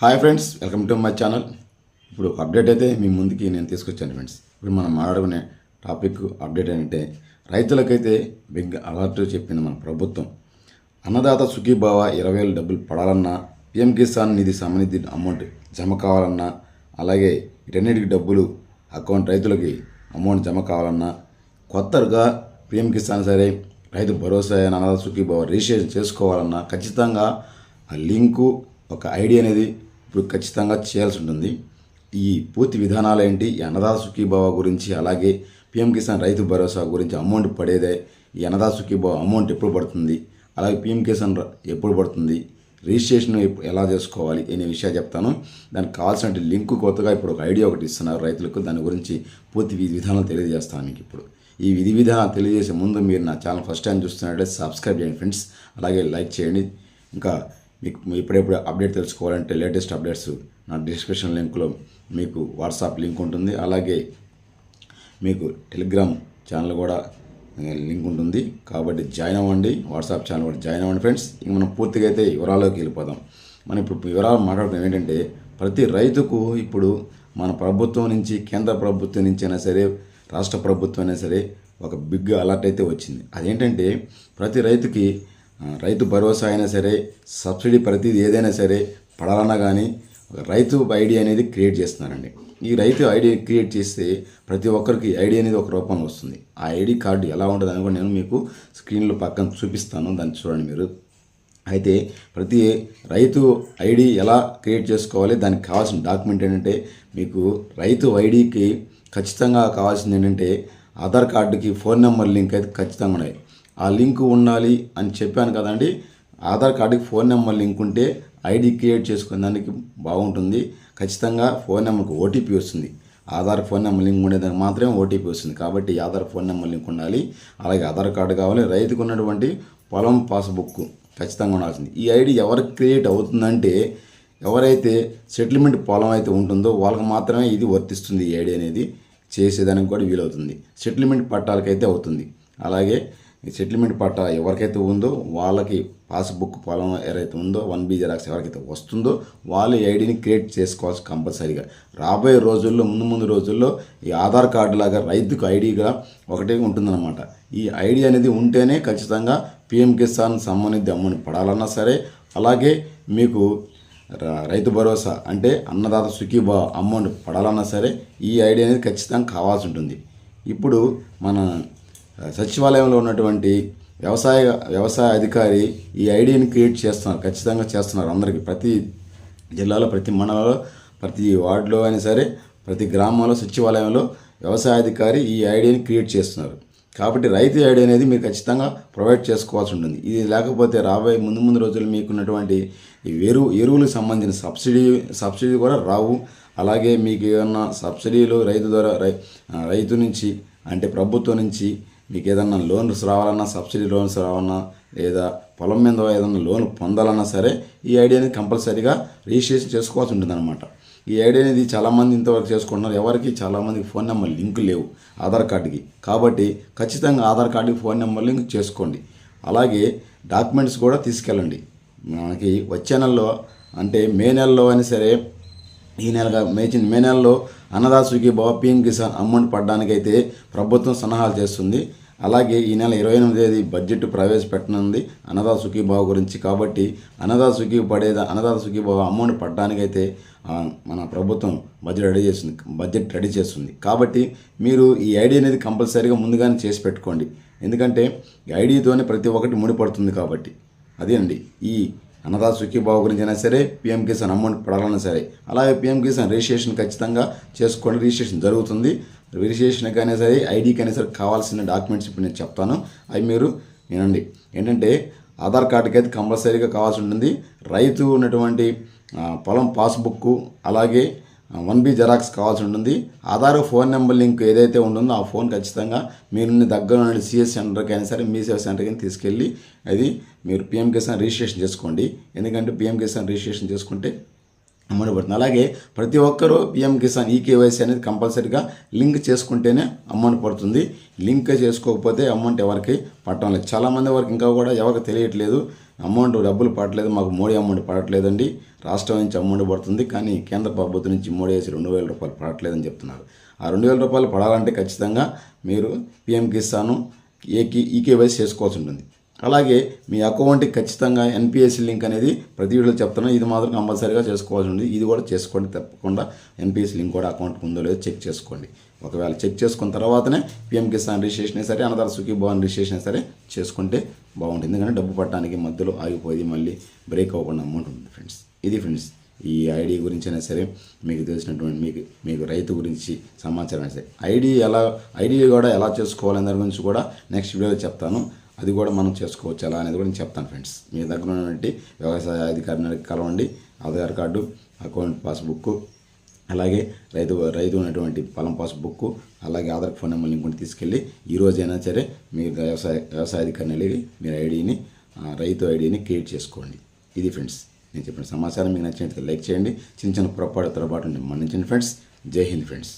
Hi friends welcome to my channel ఇప్పుడు update అయితే మీ ముందుకి నేను తీసుకొచ్చాను ఫ్రెండ్స్ ఇప్పుడు మనం మాట్లాడుకునే టాపిక్ అప్డేట్ ఏంటంటే రైతులకైతే బిగ్ అలర్ట్ చెప్పింది మన ప్రభుత్వం. అన్నదాత సుఖీభావ ఇరవై వేలు డబ్బులు పడాలన్నా పిఎం కిసాన్ నిధి సమనిధి అమౌంట్ జమ కావాలన్నా అలాగే వీటన్నిటికి డబ్బులు అకౌంట్ రైతులకి అమౌంట్ జమ కావాలన్నా కొత్తగా పిఎం కిసాన్ సరే రైతు భరోసా అన్నదాత సుఖీభావ రిజిస్ట్రేషన్ చేసుకోవాలన్నా ఖచ్చితంగా ఆ లింకు ఒక ఐడి అనేది ఇప్పుడు ఖచ్చితంగా చేయాల్సి ఉంటుంది. ఈ పూర్తి విధానాలు ఏంటి? ఈ అన్నదాత సుఖీభావ గురించి అలాగే పిఎం కిసాన్ రైతు భరోసా గురించి అమౌంట్ పడేదే ఈ అన్నదాత సుఖీభావ అమౌంట్ ఎప్పుడు పడుతుంది? అలాగే పిఎం కిసాన్ ఎప్పుడు పడుతుంది? రిజిస్ట్రేషన్ ఎలా చేసుకోవాలి అనే విషయాలు చెప్తాను. దానికి కావాల్సిన లింక్ కొత్తగా ఇప్పుడు ఒక ఐడియా ఒకటి ఇస్తున్నారు రైతులకు. దాని గురించి పూర్తి విధి తెలియజేస్తాను మీకు ఇప్పుడు. ఈ విధి విధానం తెలియజేసే ముందు మీరు నా ఛానల్ ఫస్ట్ టైం చూస్తున్నట్లయితే సబ్స్క్రైబ్ చేయండి ఫ్రెండ్స్. అలాగే లైక్ చేయండి. ఇంకా మీకు ఇప్పుడెప్పుడు అప్డేట్ తెలుసుకోవాలంటే లేటెస్ట్ అప్డేట్స్ నా డిస్క్రిప్షన్ లింక్లో మీకు వాట్సాప్ లింక్ ఉంటుంది. అలాగే మీకు టెలిగ్రామ్ ఛానల్ కూడా లింక్ ఉంటుంది. కాబట్టి జాయిన్ అవ్వండి. వాట్సాప్ ఛానల్ కూడా జాయిన్ అవ్వండి ఫ్రెండ్స్. ఇంక మనం పూర్తిగా అయితే వివరాల్లోకి వెళ్ళిపోదాం. మనం ఇప్పుడు వివరాలు మాట్లాడుతున్నాం ఏంటంటే ప్రతి రైతుకు ఇప్పుడు మన ప్రభుత్వం నుంచి కేంద్ర ప్రభుత్వం నుంచి అయినా సరే రాష్ట్ర ప్రభుత్వం అయినా సరే ఒక బిగ్ అలర్ట్ అయితే వచ్చింది. అదేంటంటే ప్రతి రైతుకి రైతు భరోసా అయినా సరే సబ్సిడీ ప్రతిదీ ఏదైనా సరే పడాలన్నా కానీ రైతు ఐడి అనేది క్రియేట్ చేస్తున్నారండి. ఈ రైతు ఐడి క్రియేట్ చేస్తే ప్రతి ఒక్కరికి ఐడి అనేది ఒక రూపంలో వస్తుంది. ఆ ఐడి కార్డు ఎలా ఉంటుంది అని కూడా నేను మీకు స్క్రీన్లో పక్కన చూపిస్తాను. దాన్ని చూడండి మీరు. అయితే ప్రతి రైతు ఐడి ఎలా క్రియేట్ చేసుకోవాలి దానికి కావాల్సిన డాక్యుమెంట్ ఏంటంటే మీకు రైతు ఐడికి ఖచ్చితంగా కావాల్సింది ఏంటంటే ఆధార్ కార్డుకి ఫోన్ నెంబర్ లింక్ అయితే ఖచ్చితంగా ఉన్నాయి. ఆ లింక్ ఉండాలి అని చెప్పాను కదండి. ఆధార్ కార్డుకి ఫోన్ నెంబర్ లింక్ ఉంటే ఐడి క్రియేట్ చేసుకునే దానికి బాగుంటుంది. ఖచ్చితంగా ఫోన్ నెంబర్కి ఓటీపీ వస్తుంది. ఆధార్ ఫోన్ నెంబర్ లింక్ ఉండేదానికి మాత్రమే ఓటీపీ వస్తుంది. కాబట్టి ఆధార్ ఫోన్ నెంబర్ లింక్ ఉండాలి. అలాగే ఆధార్ కార్డు కావాలి. రైతుకు ఉన్నటువంటి పొలం పాస్బుక్ ఖచ్చితంగా ఉండాల్సింది. ఈ ఐడి ఎవరికి క్రియేట్ అవుతుందంటే ఎవరైతే సెటిల్మెంట్ పొలం అయితే ఉంటుందో వాళ్ళకి మాత్రమే ఇది వర్తిస్తుంది ఈ ఐడి అనేది. చేసేదానికి కూడా వీలవుతుంది. సెటిల్మెంట్ పట్టాలకైతే అవుతుంది. అలాగే ఈ సెటిల్మెంట్ పట్టా ఎవరికైతే ఉందో వాళ్ళకి పాస్బుక్ పొలం ఎవరైతే ఉందో వన్ బీ జెరాక్స్ ఎవరికైతే వస్తుందో వాళ్ళ ఈ ఐడిని క్రియేట్ చేసుకోవాల్సి కంపల్సరీగా. రాబోయే రోజుల్లో ముందు ముందు రోజుల్లో ఈ ఆధార్ కార్డు లాగా రైతుకు ఐడిగా ఒకటే ఉంటుందన్నమాట. ఈ ఐడి అనేది ఉంటేనే ఖచ్చితంగా పిఎం కిసాన్ సంబంధిత అమౌంట్ పడాలన్నా సరే అలాగే మీకు రైతు భరోసా అంటే అన్నదాత సుఖీభా అమౌంట్ పడాలన్నా సరే ఈ ఐడి అనేది ఖచ్చితంగా కావాల్సి ఉంటుంది. ఇప్పుడు మన సచివాలయంలో ఉన్నటువంటి వ్యవసాయ వ్యవసాయ అధికారి ఈ ఐడిని క్రియేట్ చేస్తున్నారు ఖచ్చితంగా చేస్తున్నారు అందరికీ. ప్రతి జిల్లాలో ప్రతి మండలంలో ప్రతి వార్డులో అయినా సరే ప్రతి గ్రామంలో సచివాలయంలో వ్యవసాయ అధికారి ఈ ఐడియాని క్రియేట్ చేస్తున్నారు. కాబట్టి రైతు ఐడి అనేది మీరు ఖచ్చితంగా ప్రొవైడ్ చేసుకోవాల్సి ఉంటుంది. ఇది లేకపోతే రాబోయే ముందు ముందు రోజులు మీకున్నటువంటి ఉన్నటువంటి ఎరువు ఎరువులకు సంబంధించిన సబ్సిడీ సబ్సిడీ కూడా రావు. అలాగే మీకు ఏమన్నా సబ్సిడీలు రైతు ద్వారా రై రైతు నుంచి అంటే ప్రభుత్వం నుంచి మీకు ఏదన్నా లోన్స్ రావాలన్నా సబ్సిడీ లోన్స్ రావాలన్నా లేదా పొలం మీద ఏదన్నా లోన్ పొందాలన్నా సరే ఈ ఐడియాని అనేది కంపల్సరీగా రిజిస్ట్రేషన్ చేసుకోవాల్సి ఉంటుందన్నమాట. ఈ ఐడి అనేది చాలామంది ఇంతవరకు చేసుకుంటున్నారు. ఎవరికి? చాలామందికి ఫోన్ నెంబర్ లింక్ లేవు ఆధార్ కార్డుకి. కాబట్టి ఖచ్చితంగా ఆధార్ కార్డుకి ఫోన్ నెంబర్ లింక్ చేసుకోండి. అలాగే డాక్యుమెంట్స్ కూడా తీసుకెళ్ళండి. మనకి వచ్చే నెలలో అంటే మే నెలలో అయినా సరే ఈ నెలగా మే మే నెలలో అన్నదాసుకి బాబా పిఎం కిసాన్ అమౌంట్ పడడానికైతే ప్రభుత్వం సన్నాహాలు చేస్తుంది. అలాగే ఈ నెల ఇరవై ఎనిమిది తేదీ బడ్జెట్ ప్రవేశపెట్టనుంది అన్నదాత సుఖీభావ గురించి. కాబట్టి అన్నదాత సుఖీ పడేదా అన్నదాత సుఖీభావ అమౌంట్ పడడానికైతే మన ప్రభుత్వం బడ్జెట్ రెడీ చేస్తుంది బడ్జెట్ రెడీ చేస్తుంది. కాబట్టి మీరు ఈ ఐడి అనేది కంపల్సరీగా ముందుగానే చేసి పెట్టుకోండి. ఎందుకంటే ఈ ఐడితోనే ప్రతి ఒక్కటి ముడిపడుతుంది కాబట్టి. అదే అండి ఈ అన్నదాత సుఖీబాబు గురించి అయినా సరే పిఎం కిసాన్ అమౌంట్ పడాలన్నా సరే. అలాగే పిఎం కిసాన్ రిజిస్ట్రేషన్ ఖచ్చితంగా చేసుకోండి. రిజిస్ట్రేషన్ జరుగుతుంది. రిజిస్ట్రేషన్కి అయినా సరే ఐడికి అయినా సరే కావాల్సిన డాక్యుమెంట్స్ ఇప్పుడు నేను చెప్తాను. అవి మీరు వినండి. ఏంటంటే ఆధార్ కార్డుకి అయితే కంపల్సరీగా కావాల్సి ఉంటుంది. రైతు ఉన్నటువంటి పొలం పాస్బుక్ అలాగే వన్ బి జెరాక్స్ కావాల్సి ఉంటుంది. ఆధార్ ఫోన్ నెంబర్ లింక్ ఏదైతే ఉంటుందో ఆ ఫోన్ ఖచ్చితంగా మీరు దగ్గర ఉన్న సిఎస్ సెంటర్కి అయినా సరే మీ సేవ సెంటర్కి తీసుకెళ్ళి అది మీరు పిఎం కిసాన్ రిజిస్ట్రేషన్ చేసుకోండి. ఎందుకంటే పిఎం కిసాన్ రిజిస్ట్రేషన్ చేసుకుంటే అమౌంట్ పడుతుంది. అలాగే ప్రతి ఒక్కరూ పిఎం కిసాన్ ఈ కేవైసీ అనేది కంపల్సరీగా లింక్ చేసుకుంటేనే అమౌంట్ పడుతుంది. లింక్ చేసుకోకపోతే అమౌంట్ ఎవరికి పట్టడం లేదు. చాలామంది వరకు ఇంకా కూడా ఎవరికి తెలియట్లేదు. అమౌంట్ డబ్బులు పడట్లేదు మాకు మోడీ అమౌంట్ పడట్లేదండి. రాష్ట్రం నుంచి అమౌంట్ పడుతుంది కానీ కేంద్ర ప్రభుత్వం నుంచి మోడీ వేసి రెండు వేల రూపాయలు పడట్లేదని చెప్తున్నారు. ఆ రెండు వేల రూపాయలు పడాలంటే ఖచ్చితంగా మీరు పిఎం కిసాను ఏకి ఈకేవైసీ చేసుకోవాల్సి ఉంటుంది. అలాగే మీ అకౌంట్కి ఖచ్చితంగా ఎన్పిఎస్ లింక్ అనేది ప్రతి వీడియోలో చెప్తున్నాను. ఇది మాత్రం కంపల్సరీగా చేసుకోవాల్సి ఉంది ఇది కూడా చేసుకోండి తప్పకుండా. ఎన్పిఎస్ లింక్ కూడా అకౌంట్కి ఉందో లేదో చెక్ చేసుకోండి. ఒకవేళ చెక్ చేసుకున్న తర్వాతనే పిఎం కిసాన్ రిజిస్ట్రేషన్ సరే అన్నదాత సుఖీ భవన్ రిజిస్ట్రేషన్ సరే చేసుకుంటే బాగుంటుంది. ఎందుకంటే డబ్బు పట్టడానికి మధ్యలో ఆగిపోయి మళ్ళీ బ్రేక్ అవ్వకుండా అమౌంట్ ఉంటుంది ఫ్రెండ్స్ ఇది ఫ్రెండ్స్ ఈ ఐడి గురించి అయినా సరే మీకు తెలిసినటువంటి మీకు మీకు రైతు గురించి సమాచారం అయినా సరే. ఐడి ఎలా ఐడి కూడా ఎలా చేసుకోవాలనే దాని గురించి కూడా నెక్స్ట్ వీడియోలో చెప్తాను. అది కూడా మనం చేసుకోవచ్చు. ఎలా అనేది కూడా నేను చెప్తాను ఫ్రెండ్స్. మీ దగ్గర ఉన్నటువంటి వ్యవసాయ అధికారిని కలవండి. ఆధార్ కార్డు అకౌంట్ పాస్బుక్ అలాగే రైతు రైతు ఉన్నటువంటి పొలం పాస్బుక్ అలాగే ఆధార్ ఫోన్ నెంబర్ లింక్ కూడా తీసుకెళ్ళి ఈ రోజైనా సరే మీరు వ్యవసాయ వ్యవసాయ అధికారిని వెళ్ళి మీరు ఐడిని రైతు ఐడిని క్రియేట్ చేసుకోండి. ఇది ఫ్రెండ్స్ నేను చెప్పిన సమాచారం. మీకు నచ్చినట్లయితే లైక్ చేయండి. చిన్న చిన్న పొరపాటు తొరపాటు మన్నించండి ఫ్రెండ్స్. జై హింద్ ఫ్రెండ్స్.